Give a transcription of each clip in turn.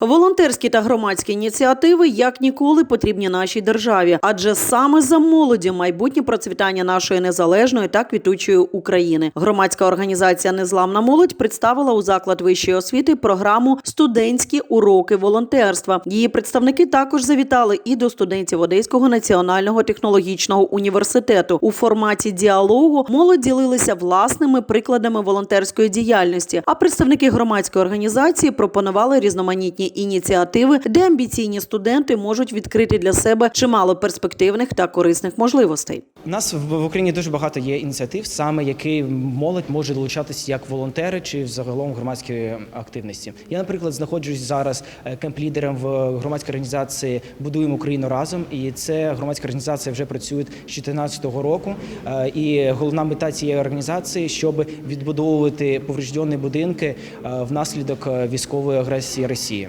Волонтерські та громадські ініціативи як ніколи потрібні нашій державі, адже саме за молоді майбутнє процвітання нашої незалежної та квітучої України. Громадська організація Незламна молодь представила у заклад вищої освіти програму Студентські уроки волонтерства. Її представники також завітали і до студентів Одеського національного технологічного університету. У форматі діалогу молодь ділилися власними прикладами волонтерської діяльності. А представники громадської організації пропонували різноманітні ініціативи, де амбіційні студенти можуть відкрити для себе чимало перспективних та корисних можливостей. У нас в Україні дуже багато є ініціатив, саме які молодь може долучатися як волонтери чи загалом громадської активності. Я, наприклад, знаходжусь зараз е, кемп-лідером в громадській організації Будуємо Україну разом. І це громадська організація вже працює з 2014 року. Е, І головна мета цієї організації, щоб відбудовувати повреждені будинки е, внаслідок військової агресії Росії.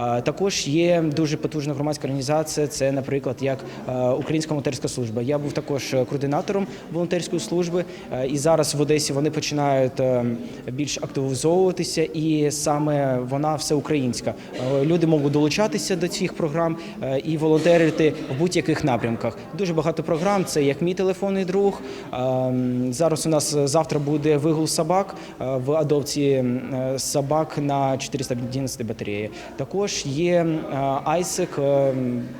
Також є дуже потужна громадська організація. Це, наприклад, як е, Українська волонтерська служба. Я був також е, координатором волонтерської служби, е, і зараз в Одесі вони починають більш активізовуватися, і саме вона всеукраїнська. Люди можуть долучатися до цих програм і волонтерити в будь-яких напрямках. Дуже багато програм. Це як мій телефонний друг. Зараз у нас завтра буде вигул собак в адопції собак на 411 батареї. Також є ISEC, е,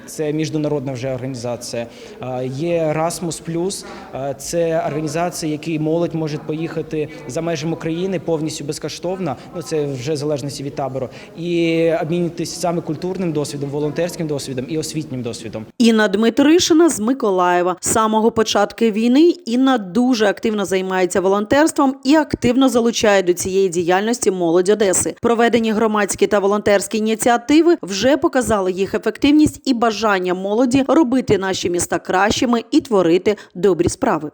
це міжнародна вже організація. Е, Є Erasmus+, е, це організація, які молодь може поїхати за межами країни повністю безкоштовно. Ну це вже в залежності від табору, і обмінюватися саме культурним досвідом, волонтерським досвідом і освітнім досвідом. Інна Дмитришина з Миколаєва. З самого початку війни Інна дуже активно займається волонтерством і активно залучає до цієї діяльності молодь Одеси. Проведені громадські та волонтерські ініціативи вже показали їх ефективність і бажання молоді робити наші міста кращими і творити добрі справи.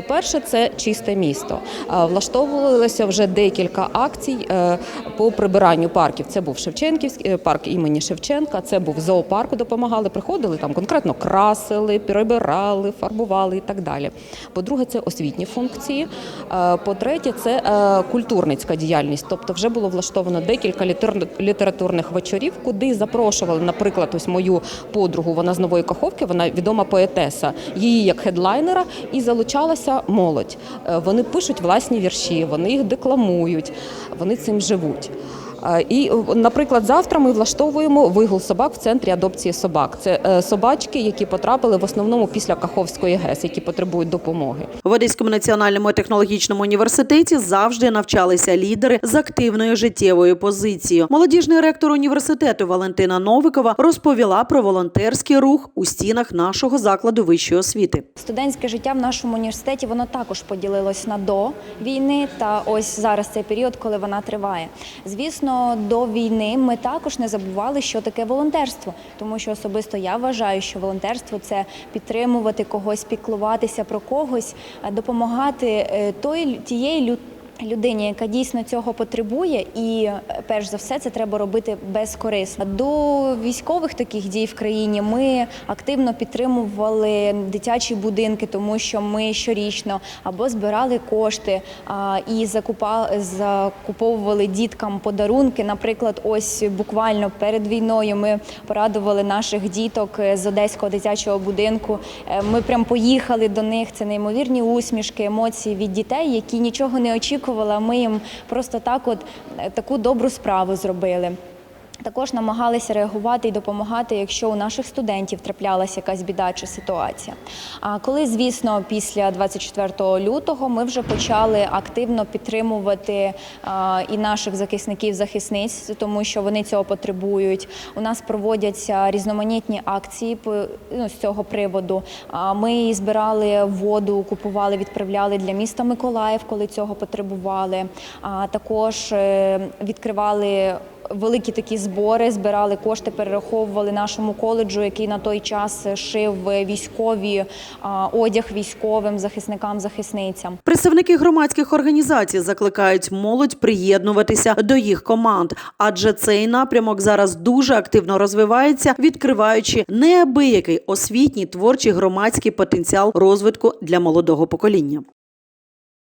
По-перше, це чисте місто. Влаштовувалося вже декілька акцій е, по прибиранню парків. Це був Шевченківський е, парк імені Шевченка, це був зоопарку. Допомагали, приходили там конкретно красили, прибирали, фарбували і так далі. По-друге, це освітні функції. Е, По-третє, це культурницька діяльність. Тобто, вже було влаштовано декілька літературних вечорів, куди запрошували, наприклад, ось мою подругу. Вона з нової каховки, вона відома поетеса. Її як хедлайнера і залучалася молодь. Е, Вони пишуть власні вірші, вони їх декламують, вони цим живуть. Е, І, е, наприклад, завтра ми влаштовуємо вигул собак в центрі адопції собак. Це е, собачки, які потрапили в основному після Каховської ГЕС, які потребують допомоги. В Одеському національному технологічному університеті завжди навчалися лідери з активною життєвою позицією. Молодіжний ректор університету Валентина Новикова розповіла про волонтерський рух у стінах нашого закладу вищої освіти. Студентське життя в нашому університеті воно також поділилось на до війни та ось зараз цей період, коли вона триває. Звісно, до війни ми також не забували, що таке волонтерство, тому що особисто я вважаю, що волонтерство це підтримувати когось, піклуватися про когось, допомагати е, той тієї людині. Людині, яка дійсно цього потребує, і е, перш за все це треба робити безкорисно. До військових таких дій в країні ми активно підтримували дитячі будинки, тому що ми щорічно або збирали кошти і закупали, закуповували діткам подарунки. Наприклад, ось буквально перед війною ми порадували наших діток е, з одеського дитячого будинку. Е, Ми прям поїхали до них. Це неймовірні усмішки, емоції від дітей, які нічого не очікували. А Ми їм просто так, от е, таку добру справу зробили. Також намагалися реагувати і допомагати, якщо у наших студентів траплялася якась біда чи ситуація. А коли, звісно, після 24 лютого ми вже почали активно підтримувати і наших захисників захисниць, тому що вони цього потребують. У нас проводяться різноманітні акції ну, з цього приводу. Ми збирали воду, купували, відправляли для міста Миколаїв, коли цього потребували. А також е, відкривали великі такі збори, збирали кошти, перераховували нашому коледжу, який на той час шив військові одяг військовим захисникам, захисницям. Представники громадських організацій закликають молодь приєднуватися до їх команд, адже цей напрямок зараз дуже активно розвивається, відкриваючи неабиякий освітній, творчий громадський потенціал розвитку для молодого покоління.